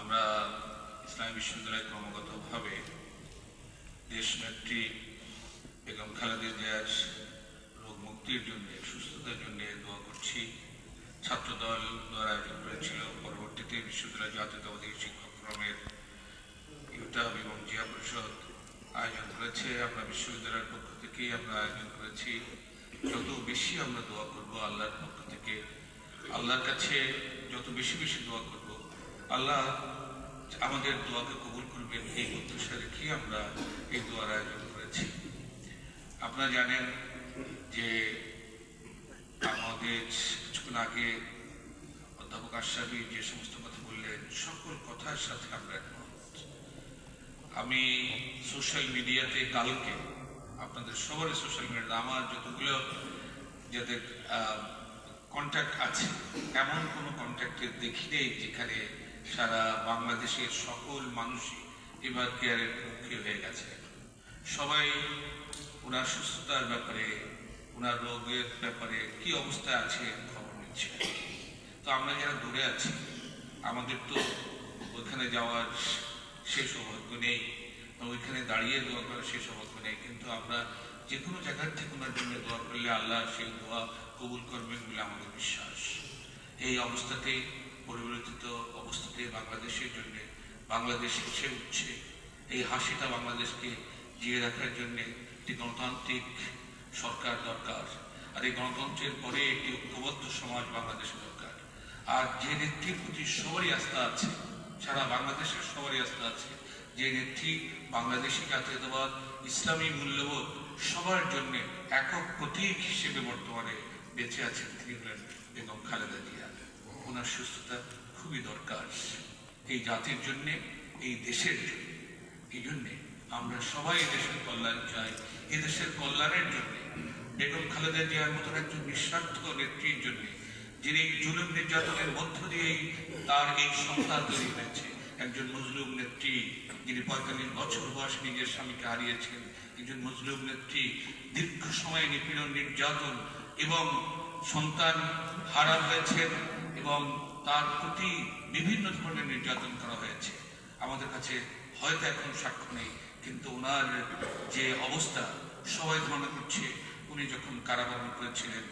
আমরা ইসলামী বিশ্ববিদ্যালয় ক্রমাগতভাবে দেশ নেত্রী বেগম খালেদা জিয়ার রোগ মুক্তির জন্য, সুস্থতার জন্য দোয়া করছি। ছাত্রদল দ্বারা আয়োজন করেছিল পরবর্তীতে বিশ্ববিদ্যালয় জাতীয়তাবাদী শিক্ষক ফোরামের ইউটাব এবং জিয়া পরিষদ আয়োজন করেছে। আমরা বিশ্ববিদ্যালয়ের পক্ষ থেকেই আমরা আয়োজন করেছি। যত বেশি আমরা দোয়া করব আল্লাহর পক্ষ থেকে, আল্লাহর কাছে যত বেশি বেশি দোয়া করব আল্লাহ আমাদের দোয়াকে কবুল করবেন, এই প্রত্যাশা রেখে আমরা এই দোয়ার আয়োজন করেছি। আপনারা জানেন যে আমাদের কিছুক্ষণ আগে অধ্যাপক আশরাফি যে সমস্ত কথা বললেন, সকল কথার সাথে আমরা একমত। আমি সোশ্যাল মিডিয়াতে কালকে, আপনাদের সবারই সোশ্যাল মিডিয়াতে, আমার যতগুলো যাদের কন্ট্যাক্ট আছে, এমন কোনো কন্ট্যাক্টে দেখি নেই যেখানে সারা বাংলাদেশের সকল মানুষই এবার কেয়ারের মুখী হয়ে গেছে। সবাই ওনার সুস্থতার ব্যাপারে, ওনার রোগের ব্যাপারে কি অবস্থায় আছে খবর নিচ্ছে। তো আমরা যারা দূরে আছি, আমাদের তো ওইখানে যাওয়ার সে সৌভাগ্য নেই ওইখানে দাঁড়িয়ে দোয়া করার সে সৌভাগ্য নেই, কিন্তু আমরা যে কোনো জায়গার থেকে ওনার জন্য দোয়া করলে আল্লাহ সেই দোয়া কবুল করবেন বলে আমাদের বিশ্বাস। এই অবস্থাতে পরিবর্তিত অবস্থাতে বাংলাদেশের জন্য, বাংলাদেশ হেসে উঠছে। এই হাসিটা বাংলাদেশকে জিয়ে রাখার জন্য একটি গণতান্ত্রিক সরকার দরকার। আর এই গণতন্ত্রের পরে একটি ঐক্যবদ্ধ সমাজ বাংলাদেশ দরকার। আর যে নেত্রীর প্রতি সবারই আস্থা আছে, সারা বাংলাদেশের সবারই আস্থা আছে, যে নেত্রী বাংলাদেশি জাতীয়তাবাদ ইসলামী মূল্যবোধ সবার জন্য একক প্রতীক হিসেবে বর্তমানে বেঁচে আছেন তিনি হলেন বেগম খালেদা জিয়া। ওনার সুস্থতা খুবই দরকার। এই জাতির জন্য, এই দেশের জন্য। এই জন্যে আমরা সবাই দেশের কল্যাণ চাই। এই দেশের কল্যাণের জন্য, বেগম খালেদা জিয়ার মতন একজন নিঃস্বার্থ নেত্রীর জন্য, যিনি জুলুম নির্যাতনের মধ্য দিয়েই তার এই সংসার তৈরি হয়েছে, একজন মজলুম নেত্রী, যিনি পঁয়তাল্লিশ বছর বয়স নিজের স্বামীকে হারিয়েছেন, একজন মজলুম নেত্রী, দীর্ঘ সময় নিপীড়ন, নির্যাতন এবং সন্তান হারা হয়েছেন। এবং তার প্রতি বিভিন্ন ধরনের নির্যাতন করা হয়েছে। আমাদের কাছে হয়তো এখন সাক্ষ্য নেই, কিন্তু ওনার যে অবস্থা, সবাই ধারণা করছে উনি যখন কারাবরণ করেছিলেন,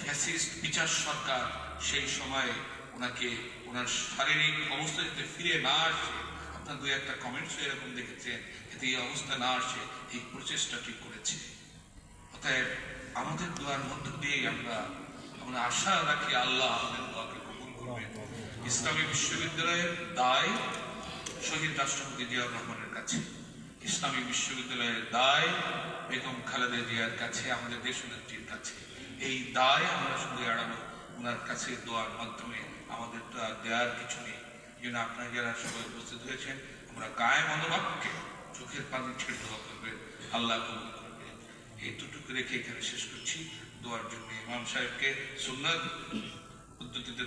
ফ্যাসিস্ট বিচার সরকার সেই সময় ওনাকে ওনার শারীরিক অবস্থা যাতে ফিরে না আসে, আপনার দু একটা কমেন্টস এরকম দেখেছেন এতে এই অবস্থা না আসে, এই প্রচেষ্টাটি করেছে। অতএব আমাদের দোয়ার মধ্য দিয়েই আমরা আমরা আশা রাখি আল্লাহ আমাদের ইসলামী বিশ্ববিদ্যালয়ের দায় শহীদ রাষ্ট্রপতি জিয়াউর রহমানের কাছে। ইসলামী বিশ্ববিদ্যালয়ের দায় বেগম খালেদা জিয়ার কাছে, আমাদের দেশনেত্রীর কাছে। এই দায় আমরা শুধু এড়াবো, ওনার কাছে দোয়ার মাধ্যমে আমাদের তো আর দেওয়ার কিছু নেই। এই জন্য আপনারা যারা সবাই উপস্থিত হয়েছেন, আমরা গায়ে মনোভাবকে চোখের পানি ছেড়ে দোয়া করবেন, আল্লাহ কবুল করবেন। এইটুকু রেখে এখানে শেষ করছি। দোয়ার জন্য ইমাম সাহেবকে সুন্নাত পদ্ধতিতে